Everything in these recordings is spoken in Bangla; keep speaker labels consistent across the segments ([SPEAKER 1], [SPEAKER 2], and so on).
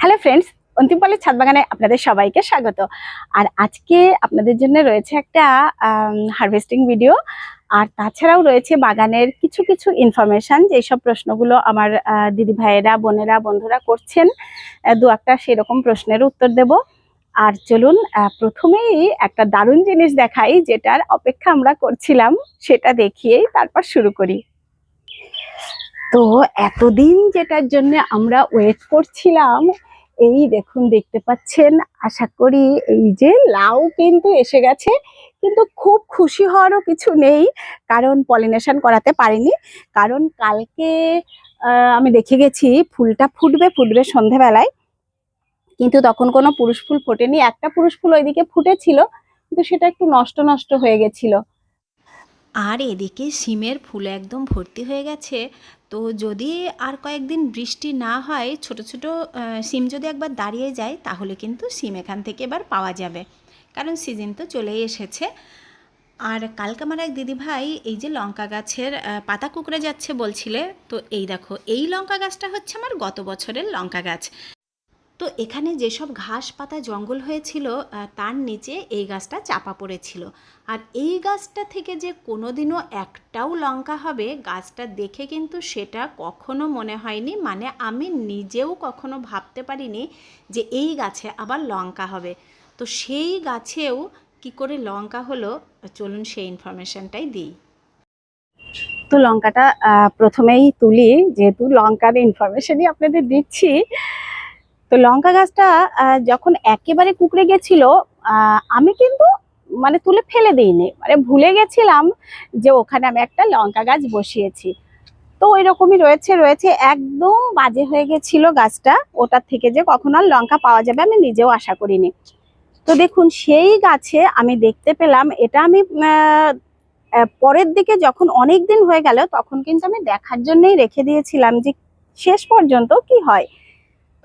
[SPEAKER 1] হ্যালো ফ্রেন্ডস অন্তিমপালের ছাদ বাগানে আপনাদের সবাইকে স্বাগত। আর আজকে আপনাদের জন্য রয়েছে একটা হারভেস্টিং ভিডিও আর তাছাড়াও রয়েছে বাগানের কিছু কিছু ইনফরমেশন যেসব প্রশ্নগুলো আমার দিদি ভাইয়েরা, বোনেরা, বন্ধুরা করছেন দু একটা সেরকম প্রশ্নের উত্তর দেব। আর চলুন প্রথমেই একটা দারুণ জিনিস দেখাই, যেটার অপেক্ষা আমরা করছিলাম, সেটা দেখিয়েই তারপর শুরু করি। তো এতদিন যেটার জন্য আমরা ওয়েট করছিলাম এই দেখুন, দেখতে পাচ্ছেন। আশা করি এই যে লাউ কিন্তু এসে গেছে। কিন্তু খুব খুশি হওয়ারও কিছু নেই, কারণ পলিনেশন করাতে পারিনি। কারণ কালকে আমি দেখে গেছি, ফুলটা ফুটবে ফুটবে সন্ধেবেলায়। কিন্তু তখন কোনো পুরুষ ফুল ফোটেনি। একটা পুরুষ ফুল ওইদিকে ফুটেছিল, কিন্তু সেটা একটু নষ্ট নষ্ট হয়ে গেছিল।
[SPEAKER 2] আর এদিকে সিমের ফুল একদম ভর্তি হয়ে গেছে। তো যদি আর কয়েকদিন বৃষ্টি না হয়, ছোট ছোট সিম যদি একবার দাঁড়িয়ে যায়, তাহলে কিন্তু সিম এখান থেকে এবার পাওয়া যাবে। কারণ সিজন তো চলেই এসেছে। আর কালকে আমার এক দিদিভাই এই যে লঙ্কা গাছের পাতা কুকড়ে যাচ্ছে বলছিলে, তো এই দেখো, এই লঙ্কা গাছটা হচ্ছে আমার গত বছরের লঙ্কা গাছ। তো এখানে যেসব ঘাস পাতা জঙ্গল হয়েছিল তার নিচে এই গাছটা চাপা পড়েছিল। আর এই গাছটা থেকে যে কোনোদিনও একটাও লঙ্কা হবে, গাছটা দেখে কিন্তু সেটা কখনো মনে হয়নি। মানে আমি নিজেও কখনো ভাবতে পারিনি যে এই গাছে আবার লঙ্কা হবে। তো সেই গাছেও কি করে লঙ্কা হলো, চলুন সেই ইনফরমেশনটাই দিই।
[SPEAKER 1] তো লঙ্কাটা প্রথমেই তুলি, যেহেতু লঙ্কার ইনফরমেশনই আপনাদের দিচ্ছি তো লঙ্কা গাছটা যখন একেবারে কুকড়ে গেছিল আমি কিন্তু মানে তুলে ফেলে দিইনি। মানে ভুলে গেছিলাম যে ওখানে আমি একটা লঙ্কা গাছ বসিয়েছি। তো ওই রকমই রয়েছে রয়েছে, একদম বাজে হয়ে গেছিল গাছটা। ওটার থেকে যে কখনো আর লঙ্কা পাওয়া যাবে আমি নিজেও আশা করিনি। তো দেখুন, সেই গাছে আমি দেখতে পেলাম, এটা আমি পরের দিকে যখন অনেক দিন হয়ে গেল, তখন কিন্তু আমি দেখার জন্যই রেখে দিয়েছিলাম যে শেষ পর্যন্ত কি হয়।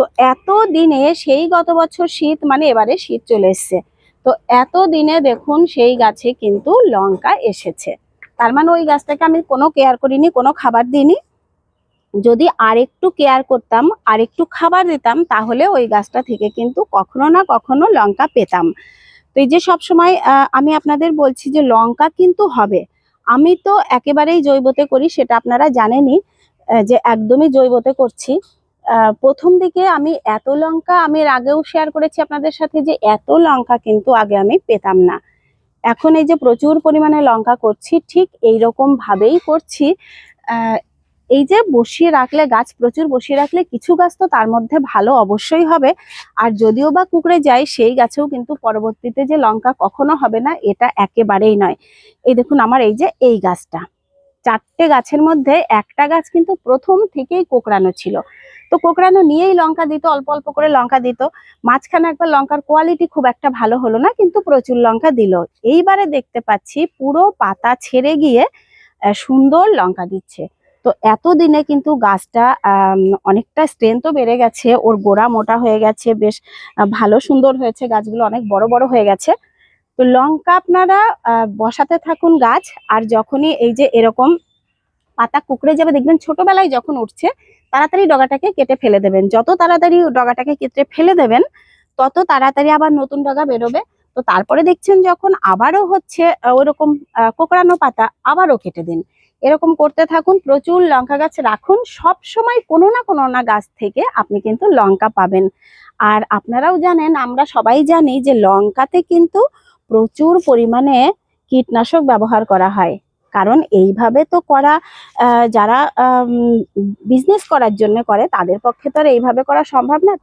[SPEAKER 1] তো এত দিনে সেই গত বছর শীত মানে এবারে শীত চলে এসছে। তো এত দিনে দেখুন সেই গাছে কিন্তু লঙ্কা এসেছে। তার মানে ওই গাছটাকে আমি কোনো কেয়ার করিনি, কোনো খাবার দিইনি। যদি আরেকটু কেয়ার করতাম, আরেকটু খাবার দিতাম, তাহলে ওই গাছটা থেকে কিন্তু কখনো না কখনো লঙ্কা পেতাম। তো এই যে সব সময় আমি আপনাদের বলছি যে লঙ্কা কিন্তু হবে। আমি তো একেবারেই জৈবতে করি, সেটা আপনারা জানেনই যে একদমই জৈবতে করছি। প্রথম দিকে আমি এত লঙ্কা, আমি আগেও শেয়ার করেছি আপনাদের সাথে যে এত লঙ্কা কিন্তু আগে আমি পেতাম না। এখন এই যে প্রচুর পরিমাণে লঙ্কা করছি, ঠিক এই রকম ভাবেই করছি। এই যে বসিয়ে রাখলে গাছ, প্রচুর বসিয়ে রাখলে কিছু গাছ তো তার মধ্যে ভালো অবশ্যই হবে। আর যদিও বা কুকড়ে যায়, সেই গাছেও কিন্তু পরবর্তীতে যে লঙ্কা কখনো হবে না, এটা একেবারেই নয়। এই দেখুন আমার এই যে এই গাছটা। চারটে গাছের মধ্যে একটা গাছ কিন্তু প্রথম থেকেই কোকড়ানো ছিল। তো কোকড়ানো নিয়েই লঙ্কা দিত, অল্প অল্প করে লঙ্কা দিত। মাঝখানে একবার লঙ্কার কোয়ালিটি খুব একটা ভালো হলো না, কিন্তু প্রচুর লঙ্কা দিল। এইবারে দেখতে পাচ্ছি পুরো পাতা ছেড়ে গিয়ে সুন্দর লঙ্কা দিচ্ছে। তো এতদিনে কিন্তু গাছটা অনেকটা স্ট্রেংথও বেড়ে গেছে, ওর গোড়া মোটা হয়ে গেছে, বেশ ভালো সুন্দর হয়েছে, গাছগুলো অনেক বড় বড় হয়ে গেছে। তো লঙ্কা আপনারা বসাতে থাকুন গাছ, আর যখনই এই যে এরকম পাতা কুকড়ে যাবে দেখবেন ছোটবেলায় যখন উঠছে তাড়াতাড়ি ডগাটাকে কেটে ফেলে দেবেন। যত তাড়াতাড়ি ডগাটাকে কেটে ফেলে দেবেন তত তাড়াতাড়ি আবার নতুন ডগা বেরোবে। তো তারপরে দেখছেন যখন আবারও হচ্ছে আহ, কোকড়ানো পাতা আবারও কেটে দিন। এরকম করতে থাকুন প্রচুর লঙ্কা গাছ রাখুন। সব সময় কোনো না কোনো না গাছ থেকে আপনি কিন্তু লঙ্কা পাবেন। আর আপনারাও জানেন আমরা সবাই জানি যে লঙ্কাতে কিন্তু প্রচুর পরিমাণে কীটনাশক ব্যবহার করা হয়। কারণ এইভাবে তো করা যারা বিজনেস করার জন্য করে, তাদের পক্ষে তো আর এইভাবে করা সম্ভব না।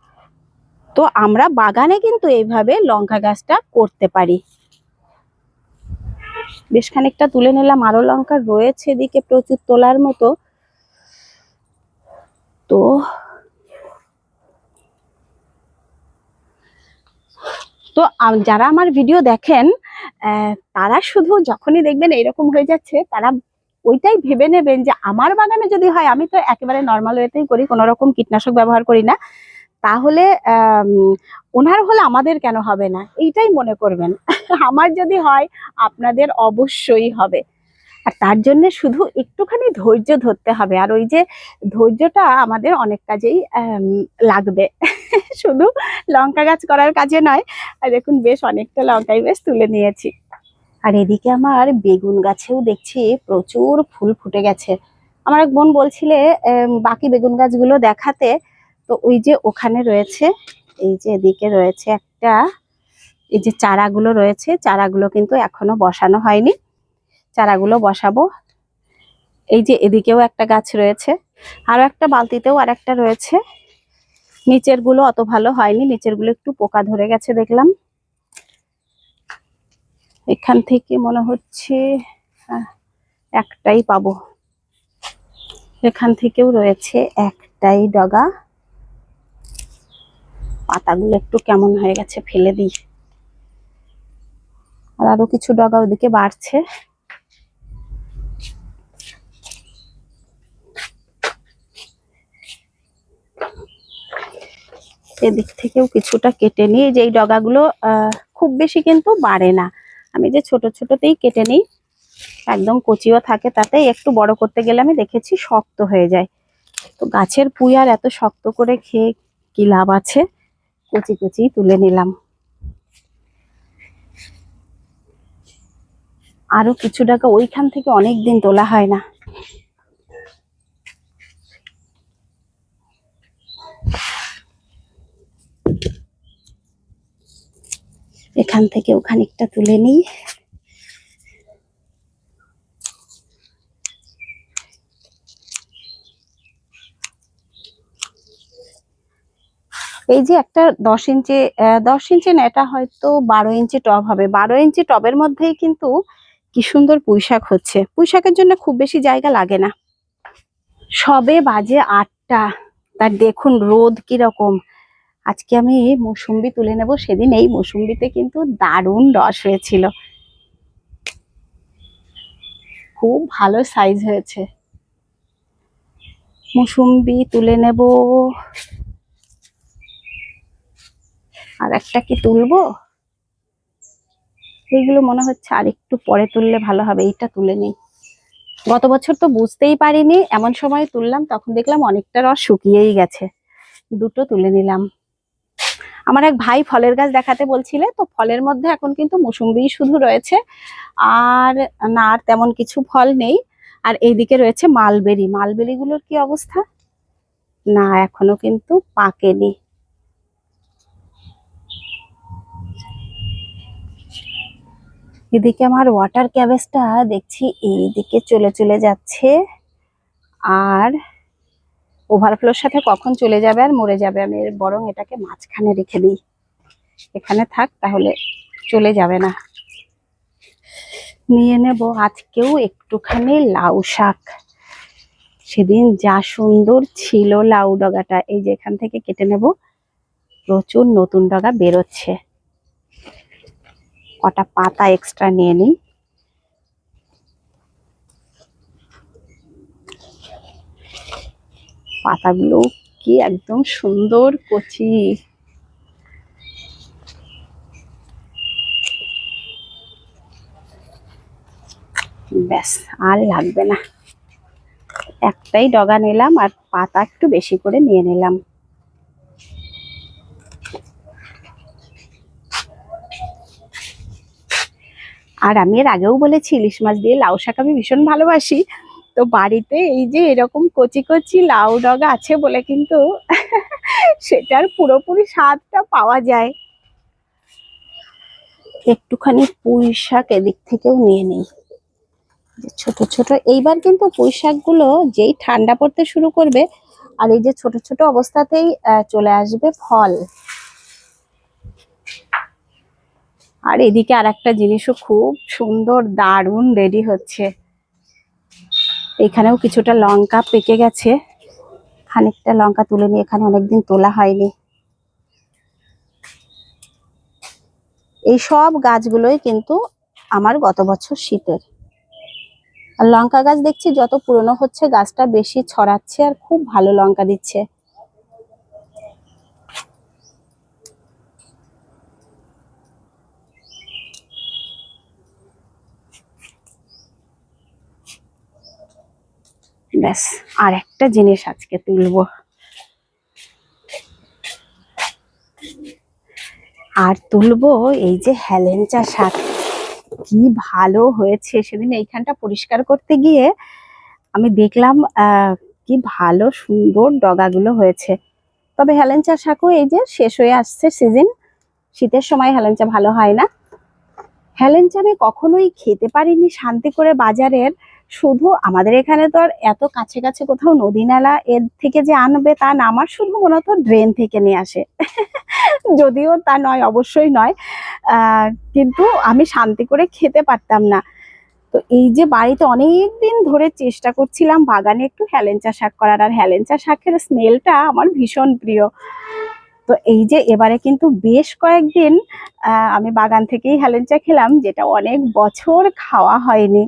[SPEAKER 1] তো আমরা বাগানে কিন্তু এইভাবে লঙ্কা গাছটা করতে পারি। বেশ খানিকটা তুলে নিলাম, আরও লঙ্কা রয়েছে এদিকে প্রচুর তোলার মতো। তো তো যারা আমার ভিডিও দেখেন তারা শুধু যখনই দেখবেন এরকম হয়ে যাচ্ছে, তারা ওইটাই ভেবে নেবেন যে আমার বাগানে যদি হয়, আমি তো একেবারে নর্মাল ওয়েতেই করি কোনো রকম কীটনাশক ব্যবহার করি না। তাহলে ওনার হলে আমাদের কেন হবে না? এইটাই মনে করবেন। আমার যদি হয়, আপনাদের অবশ্যই হবে। আর তার জন্য শুধু একটুখানি ধৈর্য ধরতে হবে। আর ওই যে ধৈর্যটা আমাদের অনেক কাজেই লাগবে। শুধু লঙ্কা গাছ করার কাজে নয়। আর দেখুন, বেশ অনেকটা লঙ্কাই বেশ তুলে নিয়েছি। আর এদিকে আমার বেগুন গাছেও দেখছি প্রচুর ফুল ফুটে গেছে। আমার এক বোন বলছিলে বাকি বেগুন গাছগুলো দেখাতে। তো ওই যে ওখানে রয়েছে, এই যে এদিকে রয়েছে একটা, এই যে চারাগুলো রয়েছে, চারাগুলো কিন্তু এখনও বসানো হয়নি। চারাগুলো বসাবো। এই যে এদিকেও একটা গাছ রয়েছে আরও একটা বালতিতেও আর একটা রয়েছে। নিচেরগুলো অত ভালো হয়নি নিচেরগুলো একটু পোকা ধরে গেছে দেখলাম। এখান থেকে মনে হচ্ছে একটাই পাবো। এখান থেকেও রয়েছে একটাই ডগা। পাতাগুলো একটু কেমন হয়ে গেছে, ফেলে দিই। আর আরও কিছু ডগা ওদিকে বাড়ছে। এদিক থেকেও কিছুটা কেটে নিই। এই যে এই ডগাগুলো খুব বেশি কিন্তু বাড়ে না। আমি যে ছোট ছোটতেই কেটে নিই, একদম কচিও থাকে তাতে, একটু বড় করতে গেলে আমি দেখেছি শক্ত হয়ে যায়। তো গাছের পুঁই আর এত শক্ত করে খেয়ে কি লাভ আছে? কচি কচি তুলে নিলাম। আরও কিছু টাকা ওইখান থেকে অনেক দিন তোলা হয় না। এখান থেকে ওখানিকটা তুলে নিই। এই যে একটা দশ ইঞ্চি দশ ইঞ্চি এটা হয়তো বারো ইঞ্চি টব হবে। বারো ইঞ্চি টবের মধ্যেই কিন্তু কি সুন্দর পুঁইশাক হচ্ছে। পুঁইশাকের জন্য খুব বেশি জায়গা লাগে না। সবে বাজে আটটা। তার দেখুন রোদ কীরকম। আজকে আমি মৌসুম্বি তুলে নেব, সেদিন এই মৌসুম্বিতে কিন্তু দারুণ রস হয়েছিল। খুব ভালো সাইজ হয়েছে। মৌসুম্বি তুলে নেব। আর একটা কি তুলবো? এইগুলো মনে হচ্ছে আর একটু পরে তুললে ভালো হবে, এইটা তুলে নেই। গত বছর তো বুঝতেই পারিনি, এমন সময় তুললাম, তখন দেখলাম অনেকটা রস শুকিয়েই গেছে। দুটো তুলে নিলাম। আমার এক ভাই ফলের গাছ দেখাতে বলছিলে, তো ফলের মধ্যে এখন কিন্তু মুসুম্বি শুধু রয়েছে, আর না, আর তেমন কিছু ফল নেই। আর এইদিকে রয়েছে মালবেরি। মালবেরি গুলোর কি অবস্থা? না, এখনও কিন্তু পাকেনি। এদিকে আমার ওয়াটার ক্যাবেজটা দেখছি, এইদিকে চলে চলে যাচ্ছে। আর ওভারফ্লোর সাথে কখন চলে যাবে আর মরে যাবে আমি বরং এটাকে মাঝখানে রেখে দিই। এখানে থাক, তাহলে চলে যাবে না। নিয়ে নেব আজকেও একটুখানি লাউ শাক। সেদিন যা সুন্দর ছিল লাউ ডগাটা, এই যে এখান থেকে কেটে নেব। প্রচুর নতুন ডগা বেরোচ্ছে। কটা পাতা এক্সট্রা নিয়ে নিই। পাতাগুলো কি একদম সুন্দর কচি। ব্যাস, আর লাগবে না। একটাই ডগা নিলাম আর পাতা একটু বেশি করে নিয়ে নিলাম। আর আমি এর আগেও বলেছি, ইলিশ মাছ দিয়ে লাউ শাক আমি ভীষণ ভালোবাসি। তো বাড়িতে এই যে এরকম কচি কচি লাউ ডগা আছে বলে কিন্তু সেটার পুরোপুরি স্বাদটা পাওয়া যায়। একটুখানি পুঁই শাক এদিক থেকেও নিয়ে নিই। ছোট ছোট, এইবার কিন্তু পুঁই শাকগুলো যেই ঠান্ডা পড়তে শুরু করবে আর এই যে ছোট ছোট অবস্থাতেই চলে আসবে ফল। আর এদিকে আর একটা জিনিসও খুব সুন্দর, দারুণ রেডি হচ্ছে। এখানেও কিছুটা লঙ্কা পেকে গেছে। খানিকটা লঙ্কা তুলে নিয়ে এখানে অনেকদিন তোলা হয়নি। এই সব গাছগুলোই কিন্তু আমার গত বছর শীতের। আর লঙ্কা গাছ দেখছি যত পুরনো হচ্ছে, গাছটা বেশি ছড়াচ্ছে আর খুব ভালো লঙ্কা দিচ্ছে। ব্যাস, আর একটা জিনিস আজকে তুলবো। আর তুলবো এই যে হেলেঞ্চা শাক। কি ভালো হয়েছে সেদিন এইখানটা পরিষ্কার করতে গিয়ে আমি দেখলাম কি ভালো সুন্দর ডগাগুলো হয়েছে। তবে হেলেঞ্চা শাকও এই যে শেষ হয়ে আসছে সিজন শীতের সময় হেলেঞ্চা ভালো হয় না। হেলেঞ্চা আমি কখনোই খেতে পারিনি শান্তি করে বাজারের। শুধু আমাদের এখানে তো আর এত কাছে কাছে কোথাও নদী নালা এর থেকে যে আনবে তা না, আমার শুধু মূলত ড্রেন থেকে নিয়ে আসে। যদিও তা নয়, অবশ্যই নয়। কিন্তু আমি শান্তি করে খেতে পারতাম না। তো এই যে বাড়িতে অনেক দিন ধরে চেষ্টা করছিলাম বাগানে একটু হ্যালেঞ্চা শাক করার, আর হ্যালেঞ্চা শাকের স্মেলটা আমার ভীষণ প্রিয়। তো এই যে এবারে কিন্তু বেশ কয়েকদিন আমি বাগান থেকেই হ্যালেঞ্চা খেলাম, যেটা অনেক বছর খাওয়া হয়নি।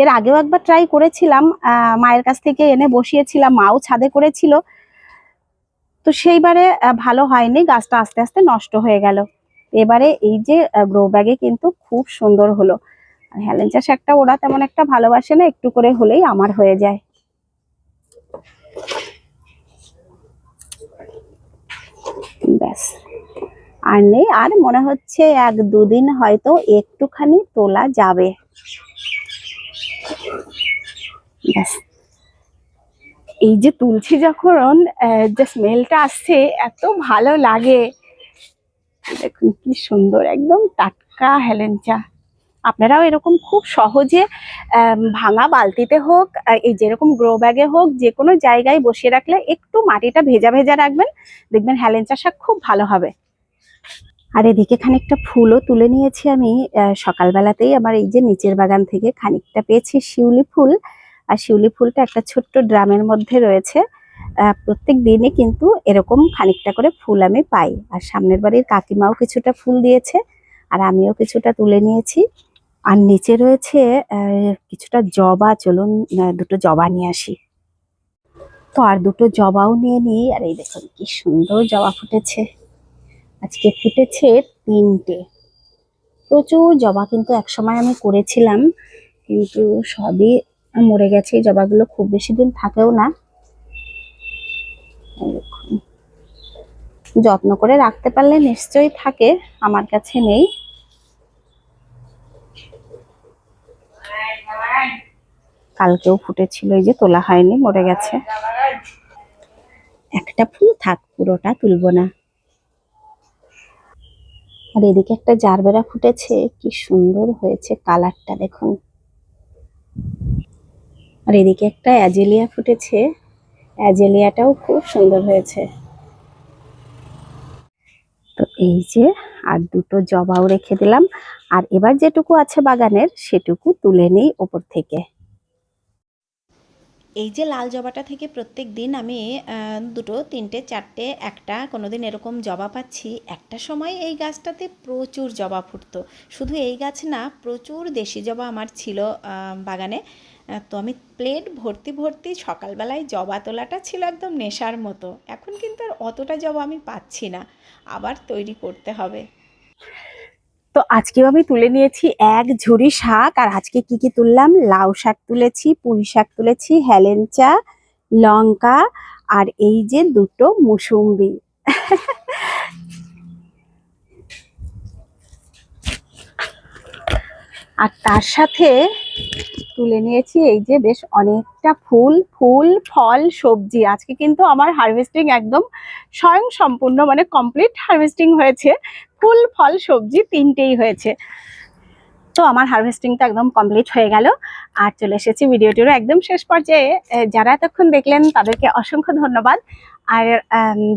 [SPEAKER 1] এর আগেও একবার ট্রাই করেছিলাম মায়ের কাছ থেকে এনে বসিয়েছিলাম, মাও ছাদে করেছিল। তো সেইবারে ভালো হয়নি, গাছটা আস্তে আস্তে নষ্ট হয়ে গেল। এবারে এই যে গ্রো ব্যাগে কিন্তু খুব সুন্দর হলো। আর হেলেঞ্চা শাকটা ওরা তেমন একটা ভালোবাসে না, একটু করে হলেই আমার হয়ে যায়। ব্যাস। আর নেই, আর মনে হচ্ছে এক দুদিন হয়তো একটুখানি তোলা যাবে। ব্যাস। এই যে তুলছি যখন যে স্মেলটা আসছে, এত ভালো লাগে। দেখুন কি সুন্দর, একদম টাটকা হেলেঞ্চা। আপনারাও এরকম খুব সহজে ভাঙা বালতিতে হোক এই যেরকম গ্রো ব্যাগে হোক, যে কোনো জায়গায় বসিয়ে রাখলে একটু মাটিটা ভেজা ভেজা রাখবেন। দেখবেন হেলেঞ্চা শাক খুব ভালো হবে। আর এদিকে খানিকটা ফুলও তুলে নিয়েছি আমি। সকালবেলাতেই আমার এই যে নিচের বাগান থেকে খানিকটা পেয়েছি শিউলি ফুল। আর শিউলি ফুলটা একটা ছোট্ট ড্রামের মধ্যে রয়েছে। প্রত্যেক দিনই কিন্তু এরকম খানিকটা করে ফুল আমি পাই। আর সামনের বাড়ির কাকিমাও কিছুটা ফুল দিয়েছে আর আমিও কিছুটা তুলে নিয়েছি। আর নিচে রয়েছে কিছুটা জবা। চলুন দুটো জবা নিয়ে আসি। তো আর দুটো জবাও নিয়ে নিই। আর এই দেখুন, কি সুন্দর জবা ফুটেছে। আজকে ফুটেছে তিনটে। প্রচুর জবা কিন্তু একসময় আমি করেছিলাম, কিন্তু সবই মরে গেছে, এই জবাগুলো খুব বেশি দিন থাকেও না। যত্ন করে রাখতে পারলে নিশ্চয়ই থাকে, আমার কাছে নেই। কালকেও ফুটেছিল, এই যে তোলা হয়নি, মরে গেছে। একটা ফুল থাক, পুরোটা তুলবো না। আর এদিকে একটা জারবেরা ফুটেছে, কি সুন্দর হয়েছে কালারটা দেখুন। আর এদিকে একটা অ্যাজেলিয়া ফুটেছে, অ্যাজেলিয়াটাও খুব সুন্দর হয়েছে। তো এই যে আর দুটো জবাও রেখে দিলাম, আর এবার যেটুকু আছে বাগানের সেটুকু তুলে নেই ওপর থেকে।
[SPEAKER 2] এই যে লাল জবাটা থেকে প্রত্যেক দিন আমি দুটো, তিনটে, চারটে, একটা কোনো দিন এরকম জবা পাচ্ছি। একটা সময় এই গাছটাতে প্রচুর জবা ফুটতো। শুধু এই গাছ না, প্রচুর দেশি জবা আমার ছিল বাগানে। তো আমি প্লেট ভর্তি ভর্তি সকালবেলায় জবা তোলাটা ছিল একদম নেশার মতো। এখন কিন্তু আর অতটা জবা আমি পাচ্ছি না। আবার তৈরি করতে হবে।
[SPEAKER 1] তো আজকেও আমি তুলে নিয়েছি এক ঝুড়ি শাক, আর আজকে কি কি তুললাম? লাউ শাক তুলেছি, পুঁই শাক তুলেছি হেলেঞ্চা লঙ্কা, আর এই যে দুটো মুসুম্বি। আর তার সাথে তুলে নিয়েছি এই যে বেশ অনেকটা ফুল ফুল, ফল, সবজি। আজকে কিন্তু আমার হারভেস্টিং একদম স্বয়ং সম্পূর্ণ মানে কমপ্লিট হারভেস্টিং হয়েছে। ফুল, ফল, সবজি তিনটেই হয়েছে। তো আমার হারভেস্টিংটা একদম কমপ্লিট হয়ে গেল। আর চলে এসেছি ভিডিওটিরও একদম শেষ পর্যায়ে। যারা এতক্ষণ দেখলেন তাদেরকে অসংখ্য ধন্যবাদ। আর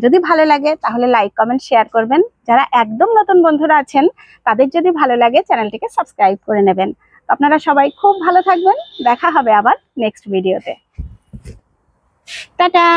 [SPEAKER 1] যদি ভালো লাগে তাহলে লাইক কমেন্ট শেয়ার করবেন। যারা একদম নতুন বন্ধুরা আছেন, তাদের যদি ভালো লাগে চ্যানেলটিকে সাবস্ক্রাইব করে নেবেন। আপনারা সবাই খুব ভালো থাকবেন। দেখা হবে আবার নেক্সট ভিডিওতে টাটা!